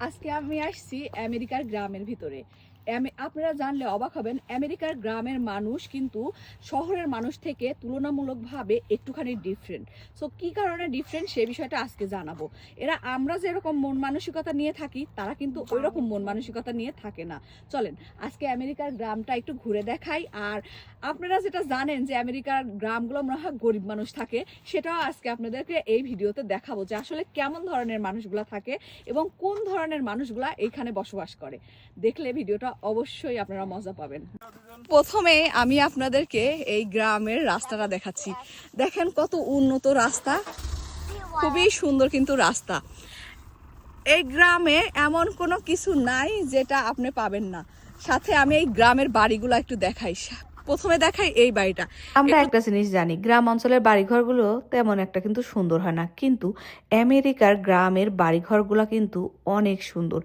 আজকে আমি আসছি আমেরিকার গ্রামের ভিতরে। আপনারা জানলে অবাক হবেন আমেরিকার গ্রামের মানুষ কিন্তু শহরের মানুষ থেকে তুলনামূলকভাবে একটুখানি ডিফারেন্ট সো কি কারণে ডিফারেন্ট সে বিষয়টা আজকে জানাব। এরা আমরা যেরকম মন মানসিকতা নিয়ে থাকি তারা কিন্তু ওই রকম মন মানসিকতা নিয়ে থাকে না। চলেন আজকে আমেরিকার গ্রামটা একটু ঘুরে দেখাই। আর আপনারা যেটা জানেন যে আমেরিকার গ্রামগুলো মনে হয় গরিব মানুষ থাকে সেটাও আজকে আপনাদেরকে এই ভিডিওতে দেখাবো যে আসলে কেমন ধরনের মানুষগুলা থাকে এবং কোন ধরনের মানুষগুলা এইখানে বসবাস করে। দেখলে ভিডিওটা অবশ্যই আপনারা মজা পাবেন। প্রথমে আমি আপনাদেরকে এই গ্রামের রাস্তাটা দেখাচ্ছি। দেখেন কত উন্নত রাস্তা। খুবই সুন্দর কিন্তু রাস্তা। এই গ্রামে এমন কোনো কিছু নাই যেটা আপনি পাবেন না। সাথে আমি এই গ্রামের বাড়িগুলো একটু দেখাই। প্রথমে দেখাই এই বাড়িটা। আমরা একটা জিনিস জানি গ্রাম অঞ্চলের বাড়িঘরগুলো তেমন একটা কিন্তু সুন্দর হয় না কিন্তু আমেরিকার গ্রামের বাড়িঘরগুলো কিন্তু অনেক সুন্দর।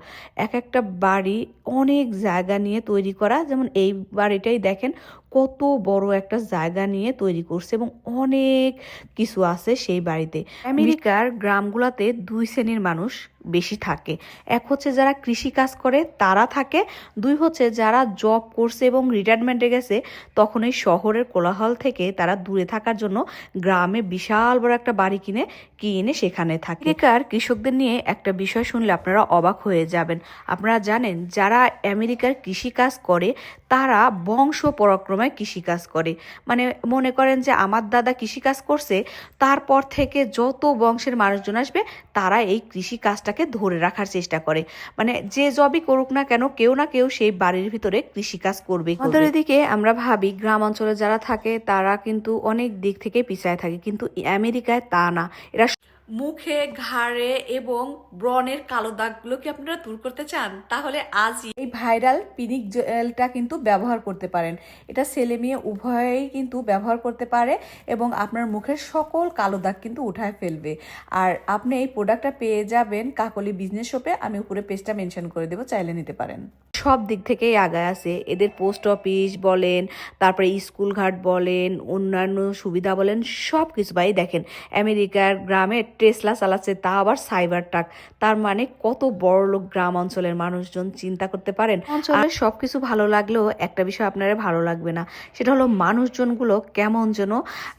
এক একটা বাড়ি অনেক জায়গা নিয়ে তৈরি করা যেমন এই বাড়িটাই দেখেন কত বড় একটা জায়গা নিয়ে তৈরি করছে এবং অনেক কিছু আছে সেই বাড়িতে। আমেরিকার গ্রামগুলোতে দুই শ্রেণির মানুষ বেশি থাকে। এক হচ্ছে যারা কৃষি কাজ করে, তারা থাকে। দুই হচ্ছে যারা জব করছে এবং রিটায়ারমেন্টে গেছে, তখন এই শহরের কোলাহল থেকে তারা দূরে থাকার জন্য গ্রামে বিশাল বড় একটা বাড়ি কিনে কিনে সেখানে থাকে। আমেরিকার কৃষকদের নিয়ে একটা বিষয় শুনলে আপনারা অবাক হয়ে যাবেন। আপনারা জানেন, যারা আমেরিকার কৃষি কাজ করে, তারা বংশ পরাক্রমে কৃষিকাজ করে। মানে মনে করেন যে আমার দাদা কৃষিকাজ করছে, তারপর থেকে যত বংশের মানুষজন আসবে, তারা এই কৃষি কাজটাকে ধরে রাখার চেষ্টা করে। মানে যে জবই করুক না কেন, কেউ না কেউ সেই বাড়ির ভিতরে কৃষিকাজ করবে। আমাদের এদিকে আমরা ভাবি, গ্রাম অঞ্চলে যারা থাকে, তারা কিন্তু অনেক দিক থেকে পিছায় থাকে, কিন্তু আমেরিকায় তা না। এরা মুখে, ঘাড়ে এবং ব্রণের কালো দাগগুলো কি আপনারা দূর করতে চান? তাহলে আজই এই ভাইরাল পিনিক জেলটা কিন্তু ব্যবহার করতে পারেন। এটা ছেলে মেয়ে উভয়েই কিন্তু ব্যবহার করতে পারে এবং আপনার মুখের সকল কালো দাগ কিন্তু উঠায় ফেলবে। আর আপনি এই প্রোডাক্টটা পেয়ে যাবেন কাকলি বিজনেস শপে। আমি উপরে পেজটা মেনশন করে দেবো, চাইলে নিতে পারেন। সব দিক থেকেই আগায় আছে। এদের পোস্ট অফিস বলেন, তারপরে স্কুল ঘাট বলেন, অন্যান্য সুবিধা বলেন সব কিছু ভাই দেখেন। আমেরিকার গ্রামে টেসলা চালাচ্ছে তা আবার সাইবার ট্রাক তার মানে কত বড় লোক গ্রাম অঞ্চলের মানুষজন চিন্তা করতে পারেন। অঞ্চলের সবকিছু ভালো লাগলেও একটা বিষয় আপনারা ভালো লাগবে না। সেটা হলো মানুষজনগুলো কেমন যেন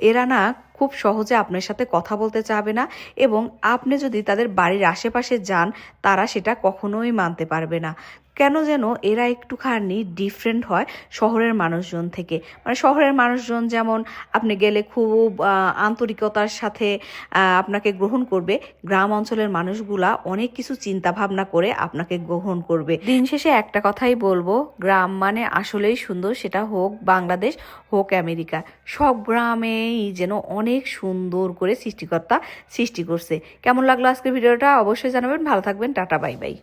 এরা না খুব সহজে আপনার সাথে কথা বলতে চাবে না এবং আপনি যদি তাদের বাড়ির আশেপাশে যান তারা সেটা কখনোই মানতে পারবে না। কেন যেন এরা একটুখানি ডিফারেন্ট হয় শহরের মানুষজন থেকে। মানে শহরের মানুষজন যেমন আপনি গেলে খুব আন্তরিকতার সাথে আপনাকে গ্রহণ করবে, গ্রাম অঞ্চলের মানুষগুলা অনেক কিছু চিন্তা ভাবনা করে আপনাকে গ্রহণ করবে। দিন শেষে একটা কথাই বলব, গ্রাম মানে আসলেই সুন্দর, সেটা হোক বাংলাদেশ, হোক আমেরিকা। সব গ্রামেই যেন অনেক সুন্দর করে সৃষ্টিকর্তা সৃষ্টি করছে। কেমন লাগল আজকের ভিডিওটা? অবশ্যই জানাবেন। ভালো থাকবেন। Tata, bye bye.